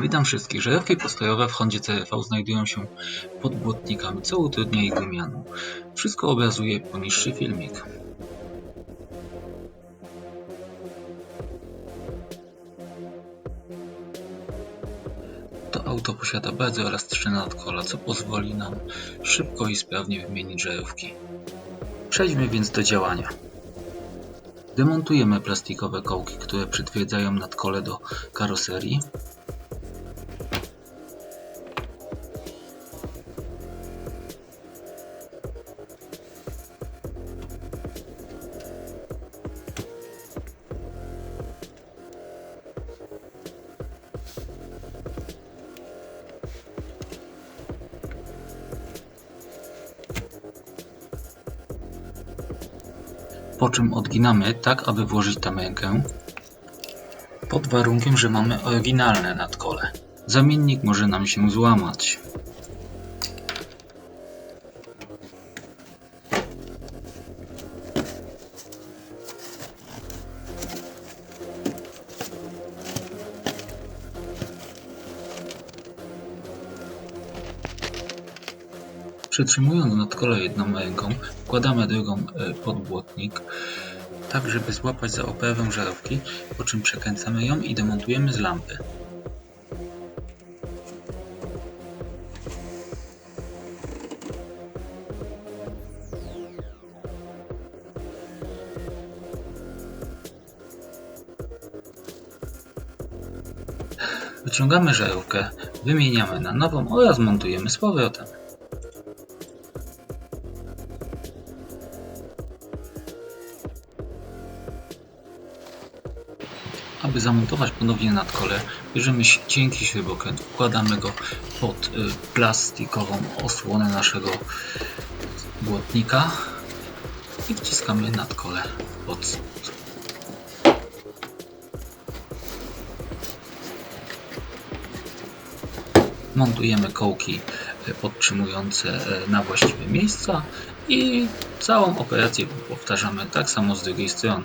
Witam wszystkich. Żarówki postojowe w Hondzie CRV znajdują się pod błotnikami, co utrudnia ich wymianę. Wszystko obrazuje poniższy filmik. To auto posiada bardzo elastyczne nadkola, co pozwoli nam szybko i sprawnie wymienić żarówki. Przejdźmy więc do działania. Demontujemy plastikowe kołki, które przytwierdzają nadkole do karoserii. Po czym odginamy tak, aby włożyć tam rękę, pod warunkiem, że mamy oryginalne nadkole. Zamiennik może nam się złamać. Przytrzymując nadkole jedną ręką, wkładamy drugą e, pod błotnik, tak żeby złapać za oprawę żarówki, po czym przekręcamy ją i demontujemy z lampy. Wyciągamy żarówkę, wymieniamy na nową oraz montujemy z powrotem. Aby zamontować ponownie nadkole, bierzemy cienki śrubokręt, wkładamy go pod y, plastikową osłonę naszego błotnika i wciskamy nadkole pod spód. Montujemy kołki y, podtrzymujące y, na właściwe miejsca i całą operację powtarzamy tak samo z drugiej strony.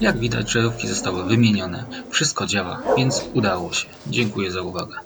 Jak widać, żarówki zostały wymienione, wszystko działa, więc udało się. Dziękuję za uwagę.